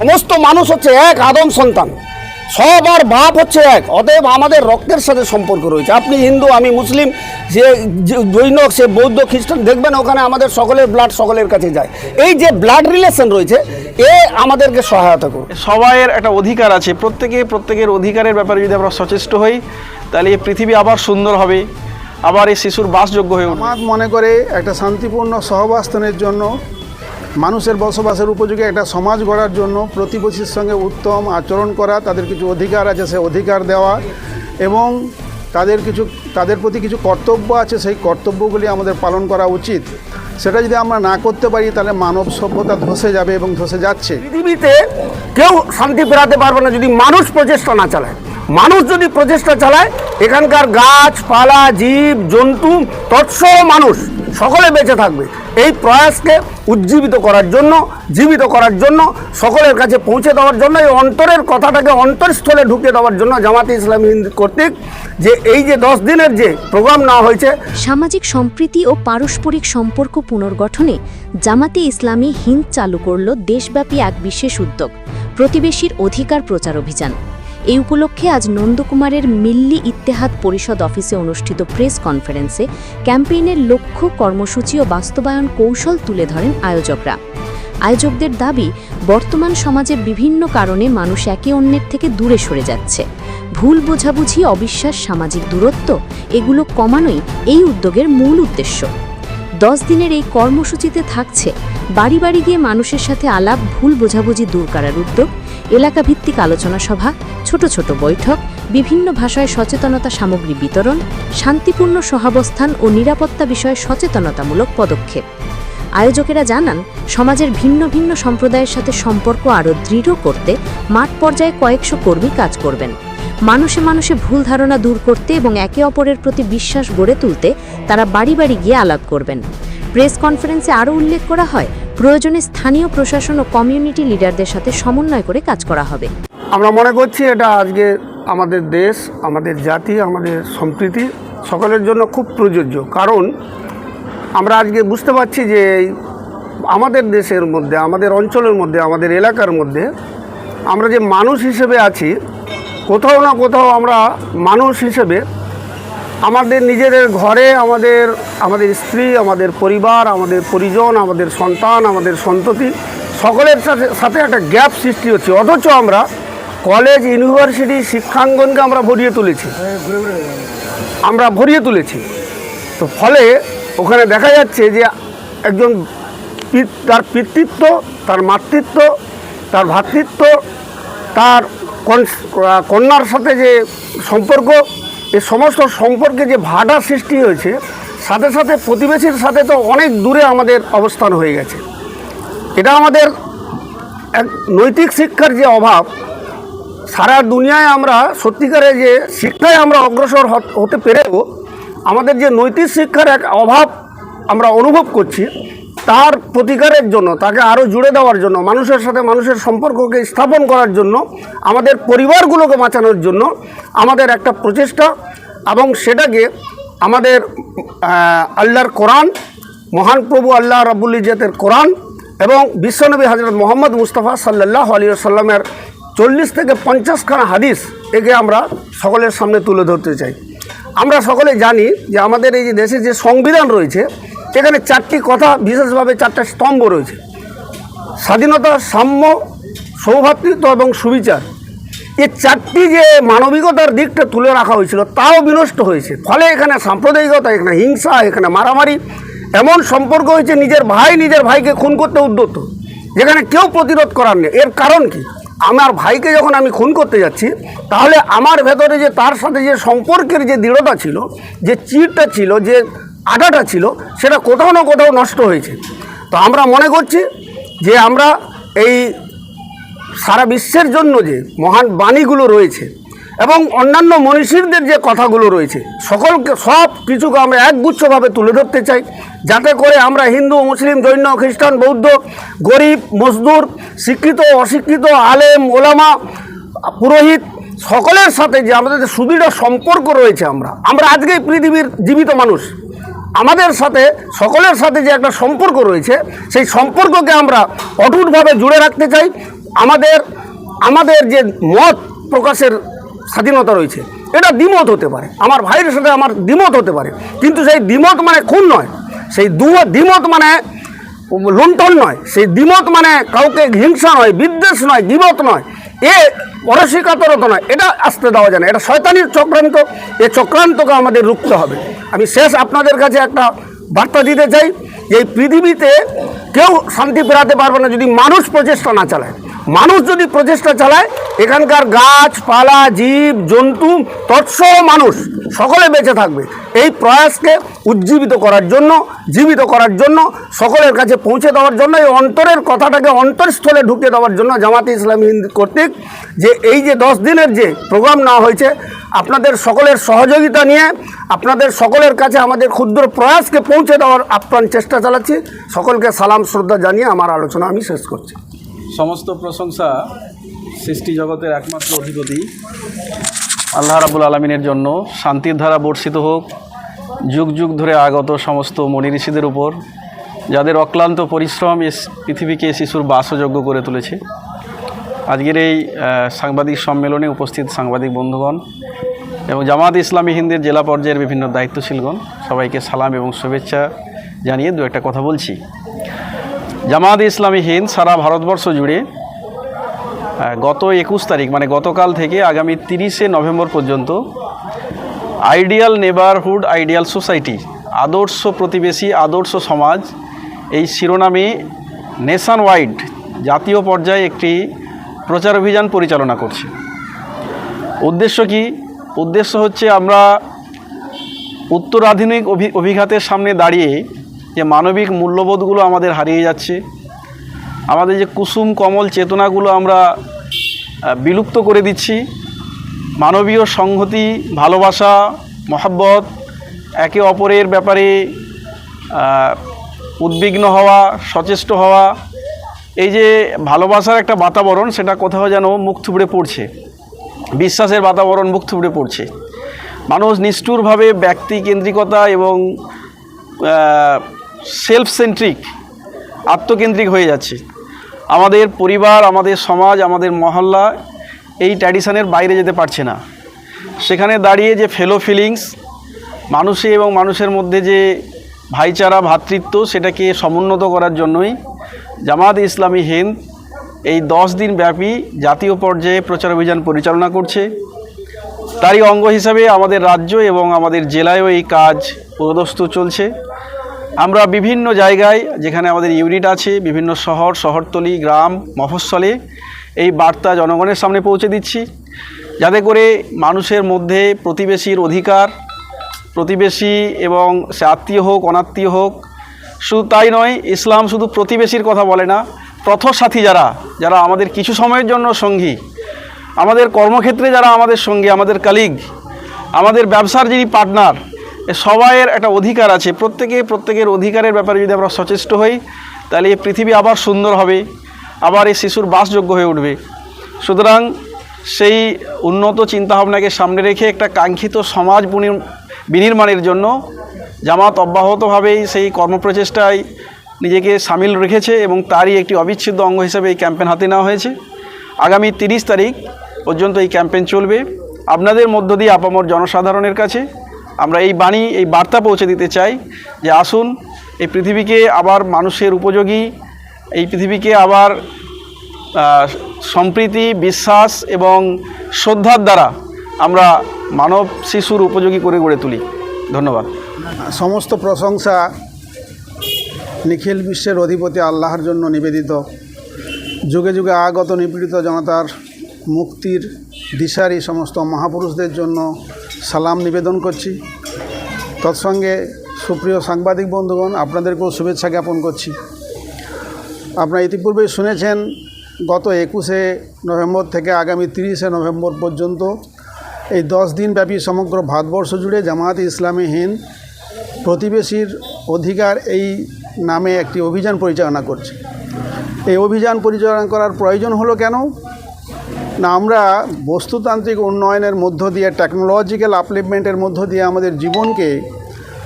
সমস্ত মানুষ হচ্ছে এক আদম সন্তান। সব আর বাপ হচ্ছে এক। অতএব আমাদের রক্তের সাথে সম্পর্ক রয়েছে। আপনি হিন্দু আমি মুসলিম যে জৈন সে বৌদ্ধ খ্রিস্টান দেখবেন ওখানে আমাদের সকলের ব্লাড সকলের কাছে যায়। এই যে ব্লাড রিলেশন রয়েছে এ আমাদেরকে সহায়তা করবে সবাইয়ের একটা অধিকার আছে। প্রত্যেকে প্রত্যেকের অধিকারের ব্যাপারে যদি আমরা সচেষ্ট হই তাহলে এই পৃথিবী আবার সুন্দর হবে। আবার এই শিশুর বাসযোগ্য হয়ে সমাজ মনে করে একটা শান্তিপূর্ণ সহবাস্থানের জন্য মানুষের বসবাসের উপযোগী একটা সমাজ গড়ার জন্য প্রতিবেশীর সঙ্গে উত্তম আচরণ করা, তাদের কিছু অধিকার আছে, সে অধিকার দেওয়া এবং তাদের কিছু, তাদের প্রতি কিছু কর্তব্য আছে, সেই কর্তব্যগুলি আমাদের পালন করা উচিত। সেটা যদি আমরা না করতে পারি, তাহলে মানব সভ্যতা ধসে যাবে এবং ধসে যাচ্ছে। পৃথিবীতে কেউ শান্তি ফেরাতে পারবে না যদি মানুষ প্রচেষ্টা না চালায়। মানুষ যদি প্রচেষ্টা চালায়, এখানকার গাছপালা জীব, জন্তু, তৎসহ মানুষ সকলে বেঁচে থাকবে। এই প্রয়াসকে উজ্জীবিত করার জন্য, জীবিত করার জন্য, সকলের কাছে পৌঁছে দেওয়ার জন্য, এই অন্তরের কথাটাকে অন্তরস্থলে ঢুকে দেওয়ার জন্য জামাতে ইসলামী হিন্দ কর্তৃক যে এই যে দশ দিনের যে প্রোগ্রাম নেওয়া হয়েছে, সামাজিক সম্প্রীতি ও পারস্পরিক সম্পর্ক পুনর্গঠনে জামাতে ইসলামী হিন্দ চালু করল দেশব্যাপী এক বিশেষ উদ্যোগ, প্রতিবেশীর অধিকার প্রচার অভিযান। এই উপলক্ষে আজ নন্দকুমারের মিল্লি ইত্তেহাদ পরিষদ অফিসে অনুষ্ঠিত প্রেস কনফারেন্সে ক্যাম্পেইনের লক্ষ্য, কর্মসূচি ও বাস্তবায়ন কৌশল তুলে ধরেন আয়োজকরা। আয়োজকদের দাবি, বর্তমান সমাজে বিভিন্ন কারণে মানুষ একে অন্যের থেকে দূরে সরে যাচ্ছে। ভুল বোঝাবুঝি, অবিশ্বাস, সামাজিক দূরত্ব, এগুলো কমানোই এই উদ্যোগের মূল উদ্দেশ্য। দশ দিনের এই কর্মসূচিতে থাকছে বাড়ি বাড়ি গিয়ে মানুষের সাথে আলাপ, ভুল বোঝাবুঝি দূর করার উদ্যোগ, এলাকাভিত্তিক আলোচনা সভা, ছোট ছোট বৈঠক, বিভিন্ন ভাষায় সচেতনতা সামগ্রী বিতরণ, শান্তিপূর্ণ সহাবস্থান ও নিরাপত্তা বিষয়ে সচেতনতামূলক পদক্ষেপ। আয়োজকেরা জানান, সমাজের ভিন্ন ভিন্ন সম্প্রদায়ের সাথে সম্পর্ক আরও দৃঢ় করতে মাঠ পর্যায়ে কয়েকশো কর্মী কাজ করবেন। মানুষে মানুষে ভুল ধারণা দূর করতে এবং একে অপরের প্রতি বিশ্বাস গড়ে তুলতে তারা বাড়ি বাড়ি গিয়ে আলাপ করবেন। প্রেস কনফারেন্সে আরও উল্লেখ করা হয়, প্রয়োজনে স্থানীয় প্রশাসন ও কমিউনিটি লিডারদের সাথে সমন্বয় করে কাজ করা হবে। আমরা মনে করছি এটা আজকে আমাদের দেশ, আমাদের জাতি, আমাদের সম্প্রীতি সকলের জন্য খুব প্রযোজ্য। কারণ আমরা আজকে বুঝতে পারছি যে আমাদের দেশের মধ্যে, আমাদের অঞ্চলের মধ্যে, আমাদের এলাকার মধ্যে আমরা যে মানুষ হিসেবে আছি, কোথাও না কোথাও আমরা মানুষ হিসেবে আমাদের নিজেদের ঘরে আমাদের আমাদের স্ত্রী, আমাদের পরিবার, আমাদের পরিজন, আমাদের সন্তান, আমাদের সন্ততি, সকলের সাথে সাথে একটা গ্যাপ সৃষ্টি হচ্ছে। অথচ আমরা কলেজ, ইউনিভার্সিটি শিক্ষাঙ্গনকে আমরা ভরিয়ে তুলেছি। আমরা ভরিয়ে তুলেছি। তো ফলে ওখানে দেখা যাচ্ছে যে একজন তার পিতৃত্ব, তার মাতৃত্ব, তার ভ্রাতৃত্ব তার কন্যার সাথে যে সম্পর্ক এই সমস্ত সম্পর্কে যে ভাটা সৃষ্টি হয়েছে, সাথে সাথে প্রতিবেশীর সাথে তো অনেক দূরে আমাদের অবস্থান হয়ে গেছে। এটা আমাদের এক নৈতিক শিক্ষার যে অভাব, সারা দুনিয়ায় আমরা সত্যিকারে যে শিক্ষায় আমরা অগ্রসর হতে পেরেও আমাদের যে নৈতিক শিক্ষার এক অভাব আমরা অনুভব করছি তার প্রতিকারের জন্য, তাকে আরও জুড়ে দেওয়ার জন্য, মানুষের সাথে মানুষের সম্পর্ককে স্থাপন করার জন্য, আমাদের পরিবারগুলোকে বাঁচানোর জন্য আমাদের একটা প্রচেষ্টা এবং সেটাকে আমাদের আল্লাহর কোরআন, মহান প্রভু আল্লাহ রাবুল ইজাতের কোরআন এবং বিশ্বনবী হজরত মোহাম্মদ মুস্তাফা সাল্লাহ আলী সাল্লামের চল্লিশ থেকে পঞ্চাশখানা হাদিস একে আমরা সকলের সামনে তুলে ধরতে চাই। আমরা সকলে জানি যে আমাদের এই যে দেশে যে সংবিধান রয়েছে এখানে চারটি কথা, বিশেষভাবে চারটা স্তম্ভ রয়েছে। স্বাধীনতা, সাম্য, সৌভাতৃত্ব এবং সুবিচার। এই চারটি যে মানবিকতার দিকটা তুলে রাখা হয়েছিল, তাও বিনষ্ট হয়েছে। ফলে এখানে সাম্প্রদায়িকতা, এখানে হিংসা, এখানে মারামারি, এমন সম্পর্ক হয়েছে, নিজের ভাই নিজের ভাইকে খুন করতে উদ্যত, যেখানে কেউ প্রতিরোধ করার নেই। এর কারণ কি? আমার ভাইকে যখন আমি খুন করতে যাচ্ছি, তাহলে আমার ভেতরে যে তার সাথে যে সম্পর্কের যে দৃঢ়তা ছিল, যে চিরটা ছিল, যে আটাটা ছিল, সেটা কোথাও না কোথাও নষ্ট হয়েছে। তো আমরা মনে করছি যে আমরা এই সারা বিশ্বের জন্য যে মহান বাণীগুলো রয়েছে এবং অন্যান্য মনীষীদের যে কথাগুলো রয়েছে, সকলকে, সব কিছুকে আমরা একগুচ্ছভাবে তুলে ধরতে চাই। যাতে করে আমরা হিন্দু, মুসলিম, জৈন, খ্রিস্টান, বৌদ্ধ, গরিব, মজদুর, শিক্ষিত, অশিক্ষিত, আলেম, ওলামা, পুরোহিত, সকলের সাথে যে আমাদের সুদৃঢ় সম্পর্ক রয়েছে আমরা আমরা আজকে পৃথিবীর জীবিত মানুষ। আমাদের সাথে, সকলের সাথে যে একটা সম্পর্ক রয়েছে, সেই সম্পর্ককে আমরা অটুটভাবে জুড়ে রাখতে চাই। আমাদের আমাদের যে মত প্রকাশের স্বাধীনতা রয়েছে, এটা দ্বিমত হতে পারে। আমার ভাইয়ের সাথে আমার দ্বিমত হতে পারে। কিন্তু সেই দ্বিমত মানে খুন নয়। সেই দু- দ্বিমত মানে লুণ্ঠন নয়। সেই দ্বিমত মানে কাউকে হিংসা নয়, বিদ্বেষ নয় দ্বিমত নয়। এ অরসিকাতরত নয়, এটা আসতে দেওয়া যায় না। এটা শয়তানির চক্রান্ত, এ চক্রান্তকে আমাদের রুখতে হবে। আমি শেষ আপনাদের কাছে একটা বার্তা দিতে চাই, যে এই পৃথিবীতে কেউ শান্তি ফেরাতে পারবে না যদি মানুষ প্রচেষ্টা না চালায়। মানুষ যদি প্রচেষ্টা চালায়, এখানকার গাছপালা জীব, জন্তু, তৎসহ মানুষ সকলে বেঁচে থাকবে। এই প্রয়াসকে উজ্জীবিত করার জন্য, জীবিত করার জন্য, সকলের কাছে পৌঁছে দেওয়ার জন্য, এই অন্তরের কথাটাকে অন্তরস্থলে ঢুকিয়ে দেওয়ার জন্য জামাতে ইসলামী হিন্দ কর্তৃক যে এই যে দশ দিনের যে প্রোগ্রাম নেওয়া হয়েছে, আপনাদের সকলের সহযোগিতা নিয়ে, আপনাদের সকলের কাছে আমাদের ক্ষুদ্র প্রয়াসকে পৌঁছে দেওয়ার আপ্রাণ চেষ্টা চালাচ্ছি। সকলকে সালাম, শ্রদ্ধা জানিয়ে আমার আলোচনা আমি শেষ করছি। সমস্ত প্রশংসা সৃষ্টি জগতের একমাত্র অধিপতি। আল্লাহ রাবুল আলমিনের জন্য শান্তির ধারা বর্ষিত হোক। যুগ যুগ ধরে আগত সমস্ত মনি ঋষিদের উপর যাদের অক্লান্ত পরিশ্রম এ পৃথিবীকে শিশুর বাসযোগ্য করে তুলেছে। আজকের এই সাংবাদিক সম্মেলনে উপস্থিত সাংবাদিক বন্ধুগণ এবং জামাত ইসলামী হিন্দের জেলা পর্যায়ের বিভিন্ন দায়িত্বশীলগণ, সবাইকে সালাম এবং শুভেচ্ছা জানিয়ে দু একটা কথা বলছি। জামাত ইসলামী হিন্দ সারা ভারতবর্ষ জুড়ে গত একুশ তারিখ মানে গতকাল থেকে আগামী তিরিশে নভেম্বর পর্যন্ত আইডিয়াল নেবারহুড আইডিয়াল সোসাইটি, আদর্শ প্রতিবেশী, আদর্শ সমাজ, এই শিরোনামে নেশন ওয়াইড জাতীয় পর্যায়ে একটি প্রচার অভিযান পরিচালনা করছে। উদ্দেশ্য কি? উদ্দেশ্য হচ্ছে আমরা উত্তরাধুনিক অভি, অভিঘাতের সামনে দাঁড়িয়ে যে মানবিক মূল্যবোধগুলো আমাদের হারিয়ে যাচ্ছে, আমাদের যে কুসুম কমল চেতনাগুলো আমরা বিলুপ্ত করে দিচ্ছি, মানবীয় সংহতি, ভালোবাসা, মহাব্বত, একে অপরের ব্যাপারে উদ্বিগ্ন হওয়া, সচেষ্ট হওয়া, এই যে ভালোবাসার একটা বাতাবরণ, সেটা কোথাও যেন মুখ থুবড়ে পড়ছে, বিশ্বাসের বাতাবরণ মুখ থুবড়ে পড়ছে। মানুষ নিষ্ঠুরভাবে ব্যক্তিকেন্দ্রিকতা এবং সেলফ সেন্ট্রিক আত্মকেন্দ্রিক হয়ে যাচ্ছে। আমাদের পরিবার, আমাদের সমাজ, আমাদের মহল্লা এই ট্র্যাডিশনের বাইরে যেতে পারছে না। সেখানে দাঁড়িয়ে যে ফেলো ফিলিংস মানুষে এবং মানুষের মধ্যে যে ভাইচারা ভ্রাতৃত্ব সেটাকে সমুন্নত করার জন্যই জামাত ইসলামী হিন্দ এই দশ দিন ব্যাপী জাতীয় পর্যায়ে প্রচার অভিযান পরিচালনা করছে। তারই অঙ্গ হিসাবে আমাদের রাজ্য এবং আমাদের জেলায়ও এই কাজ প্রদস্ত চলছে। আমরা বিভিন্ন জায়গায়, যেখানে আমাদের ইউনিট আছে, বিভিন্ন শহর, শহরতলি, গ্রাম, মফস্বলে, এই বার্তা জনগণের সামনে পৌঁছে দিচ্ছি। যাতে করে মানুষের মধ্যে প্রতিবেশীর অধিকার, প্রতিবেশী এবং সে আত্মীয় হোক, অনাত্মীয় হোক, শুধু তাই নয়, ইসলাম শুধু প্রতিবেশীর কথা বলে না, পথসাথী যারা যারা আমাদের কিছু সময়ের জন্য সঙ্গী, আমাদের কর্মক্ষেত্রে যারা আমাদের সঙ্গী, আমাদের কালিগ আমাদের ব্যবসার যিনি পার্টনার সবাইয়ের একটা অধিকার আছে। প্রত্যেকে প্রত্যেকের অধিকারের ব্যাপারে যদি আমরা সচেষ্ট হই, তাহলে এই পৃথিবী আবার সুন্দর হবে, আবার এই শিশুর বাসযোগ্য হয়ে উঠবে। সুতরাং সেই উন্নত চিন্তাভাবনাকে সামনে রেখে একটা কাঙ্ক্ষিত সমাজ বুনি- বিনির্মাণের জন্য জামাত অব্যাহতভাবেই সেই কর্মপ্রচেষ্টায় নিজেকে সামিল রেখেছে এবং তারই একটি অবিচ্ছেদ্য অঙ্গ হিসেবে এই ক্যাম্পেন হাতে নেওয়া হয়েছে। আগামী তিরিশ তারিখ পর্যন্ত এই ক্যাম্পেন চলবে। আপনাদের মধ্য দিয়ে আপামর জনসাধারণের কাছে আমরা এই বাণী, এই বার্তা পৌঁছে দিতে চাই যে আসুন, এই পৃথিবীকে আবার মানুষের উপযোগী, এই পৃথিবীকে আবার সম্প্রীতি, বিশ্বাস এবং শ্রদ্ধার দ্বারা আমরা মানব শিশুর উপযোগী করে গড়ে তুলি। ধন্যবাদ। সমস্ত প্রশংসা নিখিল বিশ্বের অধিপতি আল্লাহর জন্য নিবেদিত। যুগে যুগে আগত নিপীড়িত জনতার মুক্তির দিশারি সমস্ত মহাপুরুষদের জন্য সালাম নিবেদন করছি। তৎসঙ্গে সুপ্রিয় সাংবাদিক বন্ধুগণ, আপনাদেরকেও শুভেচ্ছা জ্ঞাপন করছি। আপনারা ইতিপূর্বেই শুনেছেন, গত একুশে নভেম্বর থেকে আগামী তিরিশে নভেম্বর পর্যন্ত এই দশ দিনব্যাপী সমগ্র ভারতবর্ষ জুড়ে জামায়াত ইসলামী হিন্দ প্রতিবেশীর অধিকার এই নামে একটি অভিযান পরিচালনা করছে। এই অভিযান পরিচালনা করার প্রয়োজন হলো কেন? না, আমরা বস্তুতান্ত্রিক উন্নয়নের মধ্য দিয়ে টেকনোলজিক্যাল আপলিপমেন্টের মধ্য দিয়ে আমাদের জীবনকে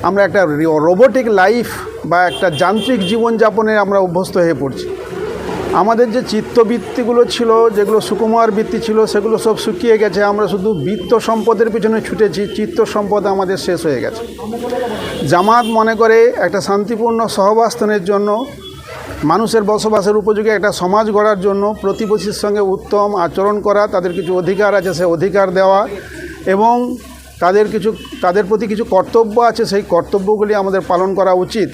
আমরা একটা রোবোটিক লাইফ বা একটা যান্ত্রিক জীবনযাপনে আমরা অভ্যস্ত হয়ে পড়ছি। আমাদের যে চিত্তবৃত্তিগুলো ছিল, যেগুলো সুকুমার বৃত্তি ছিল, সেগুলো সব শুকিয়ে গেছে। আমরা শুধু বৃত্ত সম্পদের পিছনে ছুটেছি, চিত্ত সম্পদ আমাদের শেষ হয়ে গেছে। জামাত মনে করে একটা শান্তিপূর্ণ সহবাস্থানের জন্য মানুষের বসবাসের উপযোগী একটা সমাজ গড়ার জন্য প্রতিবেশীর সঙ্গে উত্তম আচরণ করা, তাদের কিছু অধিকার আছে, সে অধিকার দেওয়া এবং তাদের কিছু, তাদের প্রতি কিছু কর্তব্য আছে, সেই কর্তব্যগুলি আমাদের পালন করা উচিত।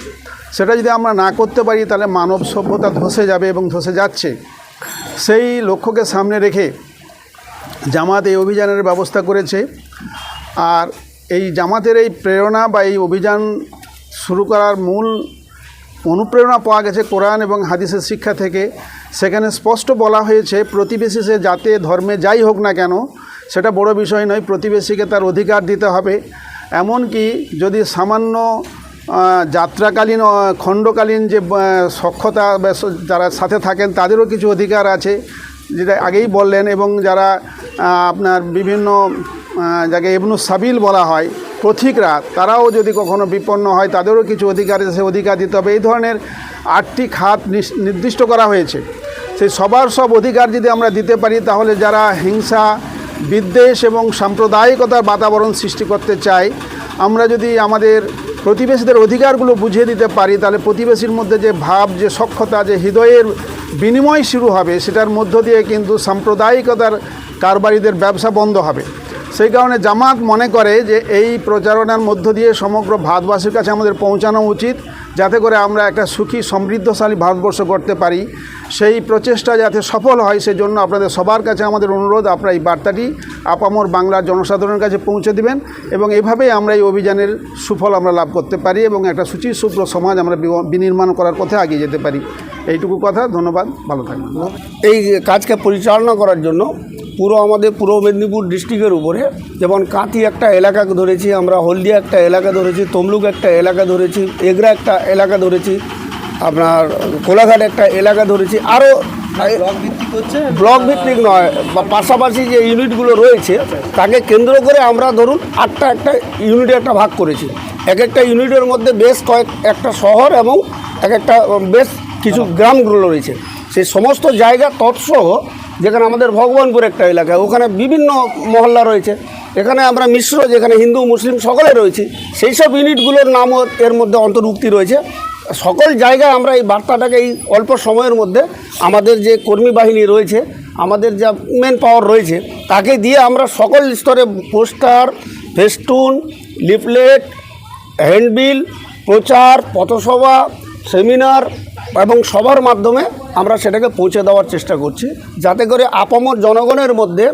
সেটা যদি আমরা না করতে পারি, তাহলে মানব সভ্যতা ধসে যাবে এবং ধসে যাচ্ছে। সেই লক্ষ্যকে সামনে রেখে জামাত এই অভিযানের ব্যবস্থা করেছে। আর এই জামাতের এই প্রেরণা বা এই অভিযান শুরু করার মূল অনুপ্রেরণা পাওয়া গেছে কোরআন এবং হাদিসের শিক্ষা থেকে। সেখানে স্পষ্ট বলা হয়েছে, প্রতিবেশী সে যাতে ধর্মে যাই হোক না কেন, সেটা বড় বিষয় নয়, প্রতিবেশীকে তার অধিকার দিতে হবে। এমনকি যদি সামান্য যাত্রাকালীন খণ্ডকালীন যে সক্ষতা যারা সাথে থাকেন, তাদেরও কিছু অধিকার আছে, যেটা আগেই বললেন এবং যারা আপনার বিভিন্ন যাকে এবনু সাবিল বলা হয়, পথিকরা, তারাও যদি কখনো বিপন্ন হয়, তাদেরও কিছু অধিকার সে অধিকার দিতে হবে। এই ধরনের আটটি খাত নির্দিষ্ট করা হয়েছে। সেই সবার সব অধিকার যদি আমরা দিতে পারি, তাহলে যারা হিংসা, বিদ্বেষ এবং সাম্প্রদায়িকতার বাতাবরণ সৃষ্টি করতে চায়, আমরা যদি আমাদের প্রতিবেশীদের অধিকারগুলো বুঝিয়ে দিতে পারি, তাহলে প্রতিবেশীর মধ্যে যে ভাব, যে সক্ষতা, যে হৃদয়ের বিনিময় শুরু হবে, সেটার মধ্য দিয়ে কিন্তু সাম্প্রদায়িকতার কারবারিদের ব্যবসা বন্ধ হবে। সেই কারণে জামাত মনে করে যে এই প্রচারণার মধ্য দিয়ে সমগ্র ভারতবাসীর কাছে আমাদের পৌঁছানো উচিত, যাতে করে আমরা একটা সুখী, সমৃদ্ধশালী ভারতবর্ষ করতে পারি। সেই প্রচেষ্টা যাতে সফল হয়, সেজন্য আপনাদের সবার কাছে আমাদের অনুরোধ, আপনারা এই বার্তাটি আপামর বাংলার জনসাধারণের কাছে পৌঁছে দিবেন এবং এভাবেই আমরা এই অভিযানের সুফল আমরা লাভ করতে পারি এবং একটা সুচিশুভ্র সমাজ আমরা বিনির্মাণ করার পথে এগিয়ে যেতে পারি। এইটুকু কথা, ধন্যবাদ, ভালো থাকবেন। এই কাজকে পরিচালনা করার জন্য পুরো আমাদের পূর্ব মেদিনীপুর ডিস্ট্রিক্টের উপরে। যেমন কাঁথি একটা এলাকা ধরেছি আমরা হলদিয়া একটা এলাকা ধরেছি তমলুক একটা এলাকা ধরেছি এগরা একটা এলাকা ধরেছি আপনার কোলাঘাট একটা এলাকা ধরেছি আরও ব্লক ভিত্তিক নয় বা পাশাপাশি যে ইউনিটগুলো রয়েছে তাকে কেন্দ্র করে আমরা ধরুন আটটা একটা ইউনিটে একটা ভাগ করেছি। এক একটা ইউনিটের মধ্যে বেশ কয়েক একটা শহর এবং এক একটা বেশ কিছু গ্রামগুলো রয়েছে। সেই সমস্ত জায়গা তৎসহ যেখানে আমাদের ভগবানপুর একটা এলাকা, ওখানে বিভিন্ন মহল্লা রয়েছে। এখানে আমরা মিশ্র, যেখানে হিন্দু, মুসলিম সকলে রয়েছি, সেই সব ইউনিটগুলোর নামও এর মধ্যে অন্তর্ভুক্তি রয়েছে। সকল জায়গায় আমরা এই বার্তাটাকে এই অল্প সময়ের মধ্যে আমাদের যে কর্মী বাহিনী রয়েছে, আমাদের যা মেন পাওয়ার রয়েছে, তাকে দিয়ে আমরা সকল স্তরে পোস্টার, ফেস্টুন, লিফলেট, হ্যান্ডবিল, প্রচার, পথসভা, সেমিনার এবং সবার মাধ্যমে আমরা সেটাকে পৌঁছে দেওয়ার চেষ্টা করছি। যাতে করে আপামর জনগণের মধ্যে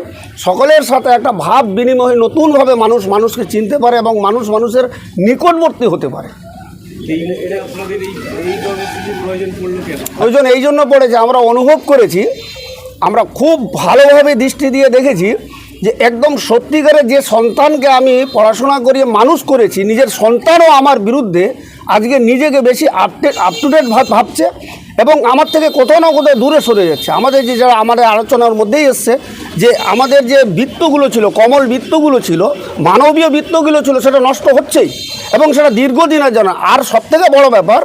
সকলের সাথে একটা ভাব বিনিময়ে নতুনভাবে মানুষ মানুষকে চিনতে পারে এবং মানুষ মানুষের নিকটবর্তী হতে পারে। প্রয়োজন এই জন্য পড়েছে, আমরা অনুভব করেছি, আমরা খুব ভালোভাবে দৃষ্টি দিয়ে দেখেছি যে একদম সত্যিকারের যে সন্তানকে আমি পড়াশোনা করিয়ে মানুষ করেছি, নিজের সন্তানও আমার বিরুদ্ধে আজকে নিজেকে বেশি আপডেট আপ টু ডেট ভাবছে এবং আমার থেকে কোথাও না কোথাও দূরে সরে যাচ্ছে। আমাদের যে যারা আমাদের আলোচনার মধ্যেই এসছে, যে আমাদের যে বৃত্তগুলো ছিল, কমল বৃত্তগুলো ছিল, মানবীয় বৃত্তগুলো ছিল, সেটা নষ্ট হচ্ছেই এবং সেটা দীর্ঘদিনের জন্য। আর সবথেকে বড় ব্যাপার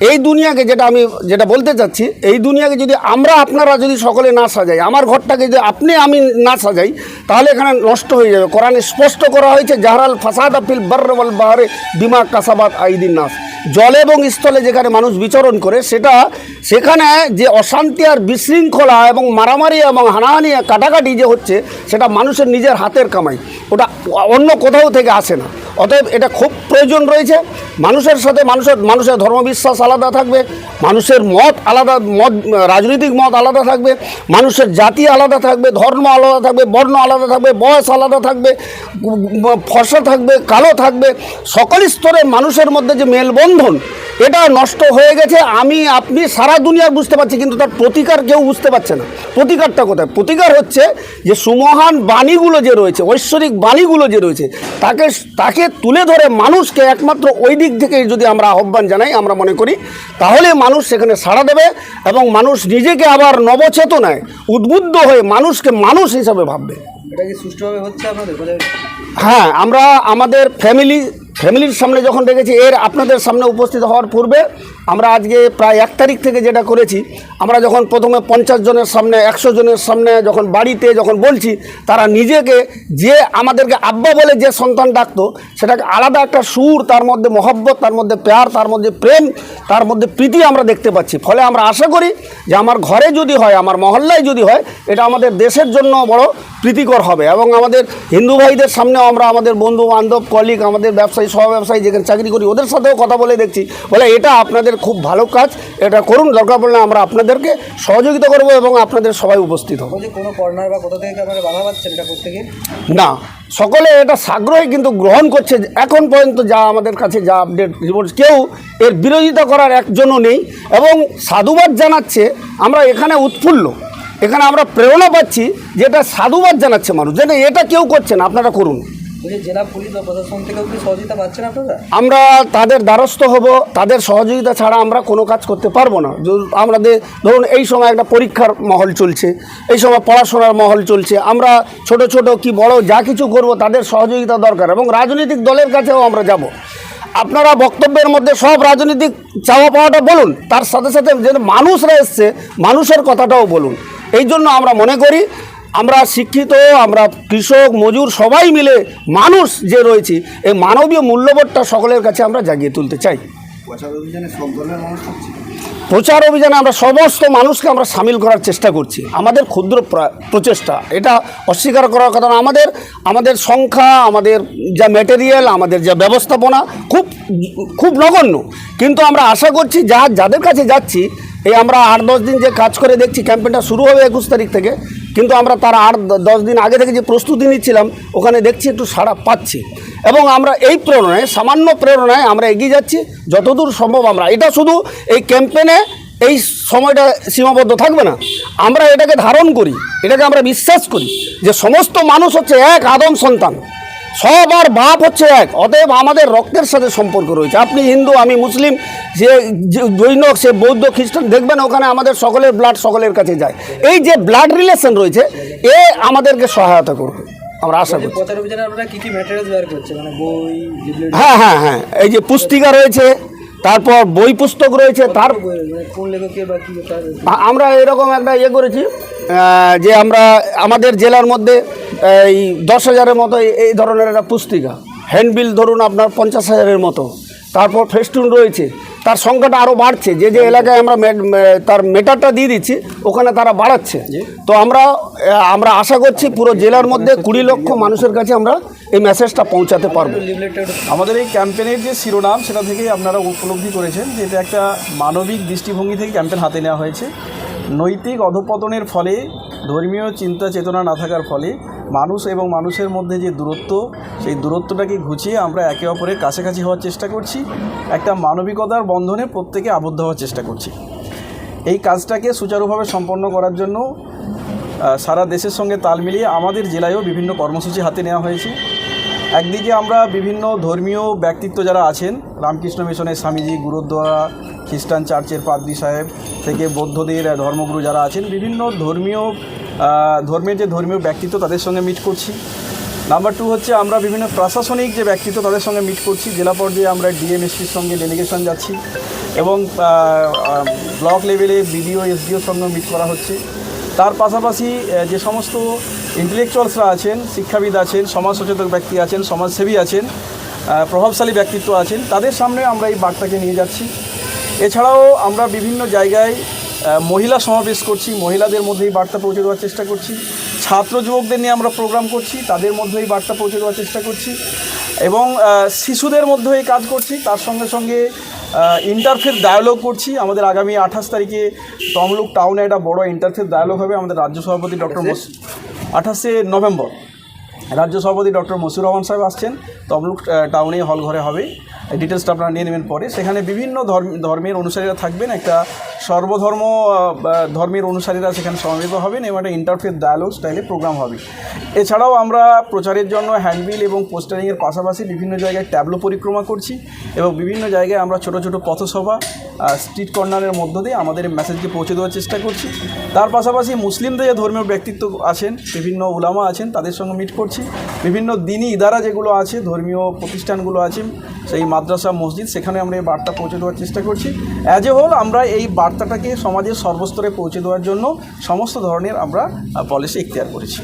এই দুনিয়াকে যেটা আমি যেটা বলতে চাচ্ছি, এই দুনিয়াকে যদি আমরা আপনারা যদি সকলে না সাজাই, আমার ঘরটাকে যদি আপনি আমি না সাজাই, তাহলে এখানে নষ্ট হয়ে যাবে। কোরআনে স্পষ্ট করা হয়েছে, জাহরাল ফাসাদ আপিল বার্রবল বাহারে বিমা কাসাবাদ আইদিন নাস। জলে এবং স্থলে যেখানে মানুষ বিচরণ করে, সেটা সেখানে যে অশান্তি আর বিশৃঙ্খলা এবং মারামারি এবং হানাহানি কাটাকাটি যে হচ্ছে, সেটা মানুষের নিজের হাতের কামাই। ওটা অন্য কোথাও থেকে আসে না। অতএব এটা খুব প্রয়োজন রয়েছে। মানুষের সাথে মানুষের মানুষের ধর্মবিশ্বাস আলাদা থাকবে, মানুষের মত আলাদা, মত, রাজনৈতিক মত আলাদা থাকবে, মানুষের জাতি আলাদা থাকবে, ধর্ম আলাদা থাকবে, বর্ণ আলাদা থাকবে, বয়স আলাদা থাকবে, ফসা থাকবে, কালো থাকবে, সকল স্তরে মানুষের মধ্যে যে মেলবন্ধন, এটা নষ্ট হয়ে গেছে। আমি, আপনি সারা দুনিয়া বুঝতে পারছি, কিন্তু তার প্রতিকার কেউ বুঝতে পারছে না। প্রতিকারটা কোথায়? প্রতিকার হচ্ছে যে সুমহান বাণীগুলো যে রয়েছে, ঐশ্বরিক বাণীগুলো যে রয়েছে, তাকে তাকে তুলে ধরে মানুষকে একমাত্র ওই দিক থেকে যদি আমরা আহ্বান জানাই আমরা মনে করি তাহলে মানুষ সেখানে সাড়া দেবে এবং মানুষ নিজেকে আবার নবচেতনায় উদ্বুদ্ধ হয়ে মানুষকে মানুষ হিসাবে ভাববে। বোধহয় হ্যাঁ আমরা আমাদের ফ্যামিলি ফ্যামিলির সামনে যখন দেখেছি এর আপনাদের সামনে উপস্থিত হওয়ার পূর্বে আমরা আজকে প্রায় এক তারিখ থেকে যেটা করেছি, আমরা যখন প্রথমে পঞ্চাশ জনের সামনে, একশো জনের সামনে যখন বাড়িতে যখন বলছি, তারা নিজেকে যে আমাদেরকে আব্বা বলে যে সন্তান ডাকতো, সেটাকে আলাদা একটা সুর, তার মধ্যে মহব্বত, তার মধ্যে প্যার, তার মধ্যে প্রেম, তার মধ্যে প্রীতি আমরা দেখতে পাচ্ছি। ফলে আমরা আশা করি যে আমার ঘরে যদি হয়, আমার মহল্লায় যদি হয়, এটা আমাদের দেশের জন্য বড় প্রীতিকর হবে এবং আমাদের হিন্দু ভাইদের সামনেও আমরা আমাদের বন্ধু বান্ধব কলিগ আমাদের ব্যবসায়ী সহ ব্যবসায়ী যেখানে চাকরি করি, ওদের সাথেও কথা বলে দেখছি। বলে এটা আপনাদের খুব ভালো কাজ। এটা করুন দরকার পড়লে আমরা আপনাদেরকে সহযোগিতা করব এবং আপনাদের সবাই উপস্থিত হব। কোনো কর্নার বা কোথা থেকে আপনারা বাধা পাচ্ছেন এটা করতে গিয়ে? না সকলে এটা সাগ্রহে কিন্তু গ্রহণ করছে এখন পর্যন্ত যা আমাদের কাছে যা আপডেট রিপোর্ট কেউ এর বিরোধিতা করার একজনও নেই এবং সাধুবাদ জানাচ্ছে আমরা এখানে উৎফুল্ল। এখানে আমরা প্রেরণা পাচ্ছি যেটা সাধুবাদ জানাচ্ছে মানুষ যেটা এটা কেউ করছে না আপনারা করুন। আমরা তাদের দ্বারস্থ হব, তাদের সহযোগিতা ছাড়া আমরা কোনো কাজ করতে পারব না। আমাদের ধরুন এই সময় একটা পরীক্ষার মহল চলছে, এই সময় পড়াশোনার মহল চলছে, আমরা ছোট ছোট কি বড় যা কিছু করব তাদের সহযোগিতা দরকার এবং রাজনৈতিক দলের কাছেও আমরা যাব। আপনারা বক্তব্যের মধ্যে সব রাজনৈতিক চাওয়া পাওয়াটা বলুন, তার সাথে সাথে যে মানুষরা এসছে, মানুষের কথাটাও বলুন। এই জন্য আমরা মনে করি আমরা শিক্ষিত আমরা কৃষক মজুর সবাই মিলে মানুষ যে রয়েছে এই মানবীয় মূল্যবোধটা সকলের কাছে আমরা জাগিয়ে তুলতে চাই। প্রচার অভিযানে আমরা সমস্ত মানুষকে আমরা সামিল করার চেষ্টা করছি। আমাদের ক্ষুদ্র প্রা- প্রচেষ্টা এটা অস্বীকার করার কথা না। আমাদের আমাদের সংখ্যা আমাদের যা ম্যাটেরিয়াল আমাদের যা ব্যবস্থাপনা খুব খুব নগণ্য। কিন্তু আমরা আশা করছি যা যাদের কাছে যাচ্ছি এই আমরা আট দশ দিন যে কাজ করে দেখছি ক্যাম্পেনটা শুরু হবে একুশ তারিখ থেকে কিন্তু আমরা তার আট দশ দিন আগে থেকে যে প্রস্তুতি নিচ্ছিলাম, ওখানে দেখছি একটু সাড়া পাচ্ছি। এবং আমরা এই প্রেরণায়, সামান্য প্রেরণায় আমরা এগিয়ে যাচ্ছি, যতদূর সম্ভব আমরা। এটা শুধু এই ক্যাম্পেনে এই সময়টা সীমাবদ্ধ থাকবে না। আমরা এটাকে ধারণ করি, এটাকে আমরা বিশ্বাস করি যে সমস্ত মানুষ হচ্ছে এক, আদম সন্তান। সবার বাপ হচ্ছে এক, অতএব আমাদের রক্তের সাথে সম্পর্ক রয়েছে। আপনি হিন্দু, আমি মুসলিম যে জৈন সে বৌদ্ধ খ্রিস্টান দেখবেন ওখানে আমাদের সকলের ব্লাড সকলের কাছে যায়। এই যে ব্লাড রিলেশন রয়েছে এ আমাদেরকে সহায়তা করবে আমরা আশা করছে। মানে হ্যাঁ হ্যাঁ হ্যাঁ। এই যে পুস্তিকা রয়েছে তারপর বই পুস্তক রয়েছে তার মানে আমরা এরকম একটা ইয়ে করেছি যে আমরা আমাদের জেলার মধ্যে এই দশ হাজারের মতো এই- এই ধরনের একটা পুস্তিকা। হ্যান্ডবিল ধরুন আপনার পঞ্চাশ হাজারের মতো। তারপর ফেস্টুন রয়েছে। তার সংখ্যাটা আরও বাড়ছে। যে যে এলাকায় আমরা তার মেটারটা দিয়ে দিচ্ছি ওখানে তারা বাড়াচ্ছে। তো আমরা আমরা আশা করছি পুরো জেলার মধ্যে কুড়ি লক্ষ মানুষের কাছে আমরা এই মেসেজটা পৌঁছাতে পারব। আমাদের এই ক্যাম্পেনের যে শিরোনাম সেটা থেকেই আপনারা উপলব্ধি করেছেন যে এটা একটা মানবিক দৃষ্টিভঙ্গি থেকে ক্যাম্পেন হাতে নেওয়া হয়েছে। নৈতিক অধপতনের ফলে, ধর্মীয় চিন্তা চেতনা না থাকার ফলে, মানুষ এবং মানুষের মধ্যে যে দূরত্ব, সেই দূরত্বটাকে ঘুচিয়ে আমরা একে অপরের কাছাকাছি হওয়ার চেষ্টা করছি। একটা মানবিকতার বন্ধনে প্রত্যেকে আবদ্ধ হওয়ার চেষ্টা করছি। এই কাজটাকে সুচারুভাবে সম্পন্ন করার জন্য সারা দেশের সঙ্গে তাল মিলিয়ে আমাদের জেলায়ও বিভিন্ন কর্মসূচি হাতে নেওয়া হয়েছে। একদিকে আমরা বিভিন্ন ধর্মীয় ব্যক্তিত্ব যারা আছেন, রামকৃষ্ণ মিশনের স্বামীজি, গুরুদ্বারা খ্রিস্টান চার্চের পাদ্রি সাহেব থেকে বৌদ্ধদের ধর্মগুরু যারা আছেন, বিভিন্ন ধর্মীয় ধর্মের যে ধর্মীয় ব্যক্তিত্ব তাদের সঙ্গে মিট করছি। নাম্বার টু হচ্ছে আমরা বিভিন্ন প্রশাসনিক যে ব্যক্তিত্ব তাদের সঙ্গে মিট করছি। জেলা পর্যায়ে আমরা ডিএমএসপির সঙ্গে ডেলিগেশন যাচ্ছি এবং ব্লক লেভেলে বিডিও এসডিওর সঙ্গে মিট করা হচ্ছে। তার পাশাপাশি যে সমস্ত ইন্টেলেকচুয়ালসরা আছেন, শিক্ষাবিদ আছেন সমাজ সচেতন ব্যক্তি আছেন, সমাজসেবী আছেন প্রভাবশালী ব্যক্তিত্ব আছেন, তাদের সামনে আমরা এই বার্তাকে নিয়ে যাচ্ছি। এছাড়াও আমরা বিভিন্ন জায়গায় মহিলা সমাবেশ করছি মহিলাদের মধ্যে এই বার্তা পৌঁছে দেওয়ার চেষ্টা করছি। ছাত্র যুবকদের নিয়ে আমরা প্রোগ্রাম করছি তাদের মধ্যে এই বার্তা পৌঁছে দেওয়ার চেষ্টা করছি এবং শিশুদের মধ্যে এই কাজ করছি তার সঙ্গে সঙ্গে ইন্টারফেস ডায়ালগ করছি। আমাদের আগামী আঠাশ তারিখে তমলুক টাউনে একটা বড় ইন্টারফেস ডায়ালগ হবে আমাদের রাজ্য সভাপতি ডক্টর মসু আঠাশে নভেম্বর রাজ্য সভাপতি ডক্টর মসিউর রহমান সাহেব আসছেন। তমলুক টাউনে হল ঘরে হবে। ডিটেলসটা আপনারা নিয়ে নেবেন পরে। সেখানে বিভিন্ন ধর্ম ধর্মের অনুসারীরা থাকবেন। একটা সর্বধর্ম ধর্মের অনুসারীরা সেখানে সমাবেত হবেন এবং একটা ইন্টারফেস ডায়ালগ স্টাইলে প্রোগ্রাম হবে। এছাড়াও আমরা প্রচারের জন্য হ্যান্ডবিল এবং পোস্টারিংয়ের পাশাপাশি বিভিন্ন জায়গায় ট্যাবলো পরিক্রমা করছি এবং বিভিন্ন জায়গায় আমরা ছোট ছোট পথসভা স্ট্রিট কর্নারের মধ্য দিয়ে আমাদের মেসেজকে পৌঁছে দেওয়ার চেষ্টা করছি। তার পাশাপাশি মুসলিমদের যে ধর্মীয় ব্যক্তিত্ব আছেন, বিভিন্ন উলামা আছেন, তাদের সঙ্গে মিট করছি। বিভিন্ন দিনই ইদারা যেগুলো আছে, ধর্মীয় প্রতিষ্ঠানগুলো আছে, সেই মাদ্রাসা, মসজিদ, সেখানে আমরা এই বার্তা পৌঁছে দেওয়ার চেষ্টা করছি। অ্যাজ এ হোল আমরা এই বার্তাটাকে সমাজের সর্বস্তরে পৌঁছে দেওয়ার জন্য সমস্ত ধরনের আমরা পলিসি ইখতিয়ার করেছি।